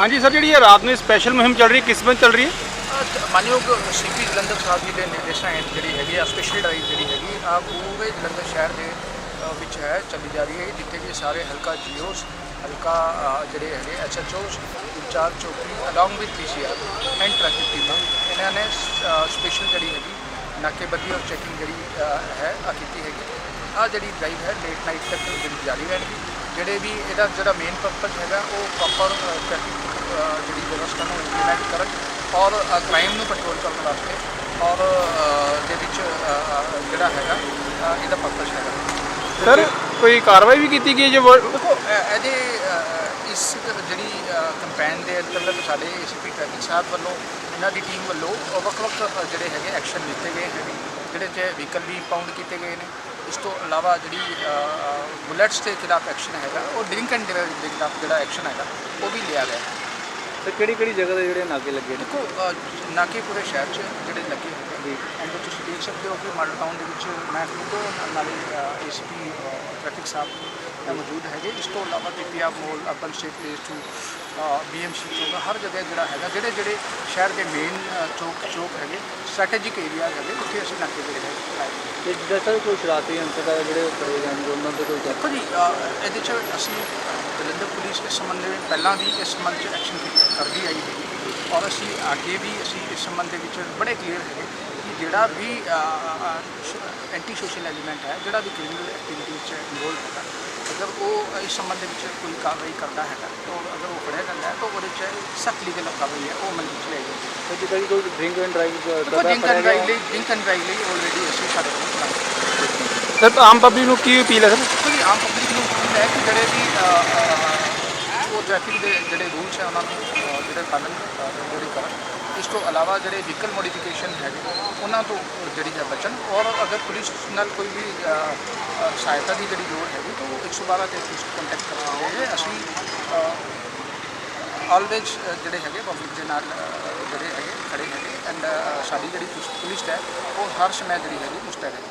ਹਾਂਜੀ ਸਰ, ਜਿਹੜੀ ਇਹ ਰਾਤ ਨੂੰ ਸਪੈਸ਼ਲ ਮੁਹਿੰਮ ਚੱਲ ਰਹੀ ਹੈ, ਕਿਸ ਸੰਬੰਧ ਚੱਲ ਰਹੀ ਹੈ? ਅਹ ਮਾਨਯੋਗ ਸੀਪੀ ਜਲੰਧਰ ਸਾਹਿਬ ਜੀ ਦੇ ਨਿਰਦੇਸ਼ਾਂ ਹੇਠ ਜਿਹੜੀ ਹੈਗੀ ਆ ਸਪੈਸ਼ਲ ਡਰਾਈਵ ਜਿਹੜੀ ਹੈਗੀ ਆ ਪੂਰੇ ਜਲੰਧਰ ਸ਼ਹਿਰ ਦੇ ਵਿੱਚ ਹੈ, ਚੱਲੀ ਜਾ ਰਹੀ ਹੈ। ਜਿੱਥੇ ਕਿ ਸਾਰੇ ਹਲਕਾ ਜੀਓਸ, ਹਲਕਾ ਜਿਹੜੇ ਹੈਗੇ ਐਸਐਚਓਸ, ਇੰਚਾਰਜ ਚੌਕੀ along with PCR and traffic ਟੀਮਾਂ ਇਹਨਾਂ ਨੇ ਸਪੈਸ਼ਲ ਜਿਹੜੀ ਹੈਗੀ, ਨਾਕੇਬੰਦੀ ਔਰ ਚੈਕਿੰਗ ਜਿਹੜੀ ਹੈ, ਆ ਕੀਤੀ ਹੈਗੀ। ਆ ਜਿਹੜੀ ਡਰਾਈਵ ਹੈ ਲੇਟ ਨਾਈਟ ਤੱਕ ਜਿਹੜੀ ਜਾਰੀ ਰਹੇਗੀ ਜਿਹੜੇ ਵੀ ਇਹਦਾ ਜਿਹੜਾ ਮੇਨ ਪਰਪਸ ਹੈਗਾ ਉਹ ਪ੍ਰੋਪਰ ਟ੍ਰੈਫਿਕ ਜਿਹੜੀ ਵਿਵਸਥਾ ਨੂੰ ਇੰਪਲੀਮੈਂਟ ਕਰਨ ਔਰ ਕ੍ਰਾਈਮ ਨੂੰ ਕੰਟਰੋਲ ਕਰਨ ਵਾਸਤੇ ਔਰ ਦੇ ਵਿੱਚ ਜਿਹੜਾ ਹੈਗਾ ਇਹਦਾ ਪਰਪਸ ਹੈਗਾ। ਸਰ ਕੋਈ ਕਾਰਵਾਈ ਵੀ ਕੀਤੀ ਗਈ ਜੋ ਦੇਖੋ ਇਹਦੇ ਇਸ ਜਿਹੜੀ ਕੰਪੇਨ ਦੇ ਅੰਤਰਗਤ ਸਾਡੇ ਏਸੀਪੀ ਟ੍ਰੈਫਿਕ ਸਾਹਿਬ ਵੱਲੋਂ ਇਹਨਾਂ ਦੀ ਟੀਮ ਵੱਲੋਂ ਵੱਖ-ਵੱਖ ਅ, ਜਿਹੜੇ ਹੈਗੇ ਐਕਸ਼ਨ ਲਿੱਤੇ ਗਏ ਹੈਗੇ ਜਿਹੜੇ ਚ ਵਹੀਕਲ ਵੀ ਪਾਉਂਡ ਕੀਤੇ ਗਏ ਨੇ। ਇਸ ਤੋਂ ਇਲਾਵਾ ਜਿਹੜੀ ਬੁਲੇਟਸ ਦੇ ਖਿਲਾਫ ਐਕਸ਼ਨ ਹੈਗਾ ਉਹ ਡਰਿੰਕ ਐਂਡ ਡਰਾਈਵ ਦੇ ਖਿਲਾਫ ਜਿਹੜਾ ਐਕਸ਼ਨ ਹੈਗਾ ਉਹ ਵੀ ਲਿਆ ਗਿਆ। ਤੇ ਕਿਹੜੀ ਕਿਹੜੀ ਜਗ੍ਹਾ ਤੇ ਜਿਹੜੇ ਨਾਕੇ ਲੱਗੇ ਨੇ? ਦੇਖੋ ਨਾਕੇ ਪੂਰੇ ਸ਼ਹਿਰ 'ਚ ਜਿਹੜੇ ਲੱਗੇ ਹੋਏ ਜੀ ਐਂਡ ਤੁਸੀਂ ਦੇਖ ਸਕਦੇ ਹੋ ਕਿ ਮਾਡਲ ਟਾਊਨ ਦੇ ਵਿੱਚ ਮੈਂ ਖੁਦ ਨਾਲੇ ਏਸੀਪੀ ਟ੍ਰੈਫਿਕ ਸਾਹਿਬ ਮੌਜੂਦ ਹੈਗੇ ਇਸ ਤੋਂ ਇਲਾਵਾ PPR mall urban estate place to BMC ਚੌਕ ਹਰ ਜਗ੍ਹਾ ਜਿਹੜਾ ਹੈਗਾ ਜਿਹੜੇ ਜਿਹੜੇ ਸ਼ਹਿਰ ਦੇ ਮੇਨ ਚੌਕ ਚੌਕ ਹੈਗੇ ਸਟ੍ਰੈਟੇਜਿਕ ਏਰੀਆ ਹੈਗੇ ਉੱਥੇ ਅਸੀਂ ਨਾਕੇ ਜਿਹੜੇ ਹੋਏ ਨੇ। ਤੇ ਜਿੱਦਾਂ ਸਰ ਕੋਈ ਸ਼ਰਾਰਤੀ ਅੰਸਰ ਜਿਹੜੇ ਫੜੇ ਜਾਣਗੇ ਉਹਨਾਂ ਤੇ ਕੋਈ ਦੇਖੋ ਜੀ ਇਹਦੇ 'ਚ ਅਸੀਂ ਜਲੰਧਰ ਪੁਲਿਸ ਇਸ ਸੰਬੰਧ ਦੇ ਵਿੱਚ ਪਹਿਲਾਂ ਵੀ ਇਸ ਸੰਬੰਧ 'ਚ ਐਕਸ਼ਨ ਕਰਦੀ ਆਈ ਹੈਗੀ ਔਰ ਅਸੀਂ ਅੱਗੇ ਵੀ ਅਸੀਂ ਇਸ ਸੰਬੰਧ ਦੇ ਵਿੱਚ ਬੜੇ ਕਲੀਅਰ ਹੈਗੇ ਕਿ ਜਿਹੜਾ ਵੀ ਐਂਟੀ ਸੋਸ਼ਲ ਐਲੀਮੈਂਟ ਹੈ ਜਿਹੜਾ ਵੀ ਕ੍ਰਿਮੀਨਲ ਐਕਟੀਵਿਟੀ 'ਚ ਇਨਵੋਲਵ ਹੈਗਾ ਅਗਰ ਉਹ ਇਸ ਸੰਬੰਧ ਦੇ ਵਿੱਚ ਕੋਈ ਕਾਰਵਾਈ ਕਰਦਾ ਹੈਗਾ ਤਾਂ ਅਗਰ ਉਹ ਫੜਿਆ ਜਾਂਦਾ ਹੈ ਤਾਂ ਉਹਦੇ 'ਚ ਸਖਤ ਲੀਗਲ ਕਾਰਵਾਈ ਹੈ ਉਹ ਮੰਨ ਵਿੱਚ ਲਈ ਤੇ ਜਿੱਦਾਂ ਕਿ ਕੋਈ ਡਰਿੰਕ ਐਂਡ ਡਰਾਈਵ ਦੇਖੋ ਡਰਿੰਕ ਐਂਡ ਡਰਾਈਵ ਲਈ ਡਰਿੰਕ ਐਂਡ ਡਰਾਈਵ ਲਈ ਆਲਰੇਡੀ ਅਸੀਂ ਸਾਡੇ ਕੋਲ ਚਲਾਉਂਦੇ ਸਰ ਆਮ ਪਬਲਿਕ ਨੂੰ ਕੀ ਅਪੀਲ ਹੈ ਸਰ? ਆਮ ਪਬਲਿਕ ਨੂੰ ਅਪੀਲ ਹੈ ਕਿ ਜਿਹੜੇ ਵੀ ਅ, ਅ, ਉਹ ਟ੍ਰੈਫਿਕ ਦੇ ਜਿਹੜੇ ਰੂਲਸ ਹੈ ਉਹਨਾਂ ਨੂੰ ਅ, ਜਿਹੜੇ ਪਾਲਣ ਅ, ਜਿਹੜੇ ਕਰਨ ਇਸ ਤੋਂ ਇਲਾਵਾ ਜਿਹੜੇ ਵਹੀਕਲ ਮੋਡੀਫਿਕੇਸ਼ਨ ਹੈਗੇ ਉਹਨਾਂ ਤੋਂ ਜਿਹੜੀ ਹੈ ਬਚਣ। ਔਰ ਅਗਰ ਪੁਲਿਸ ਨਾਲ ਕੋਈ ਵੀ ਅ, ਅ, ਸਹਾਇਤਾ ਦੀ ਜਿਹੜੀ ਲੋੜ ਹੈਗੀ ਤਾਂ ਉਹ 112 ਤੇ ਪੁਲਿਸ ਕੰਟੈਕਟ ਕਰ ਸਕਦੇ ਹੈ ਅਸੀਂ ਆਲਵੇਜ ਜਿਹੜੇ ਹੈਗੇ ਪਬਲਿਕ ਦੇ ਨਾਲ ਅ, ਜਿਹੜੇ ਹੈਗੇ ਖੜੇ ਹੈਗੇ। ਐਂਡ ਸਾਡੀ ਜਿਹੜੀ ਪੁਲਿਸ ਹੈ ਉਹ ਹਰ ਸਮੇਂ ਜਿਹੜੀ ਹੈਗੀ ਮੁਸਤੈਦ ਹੈ।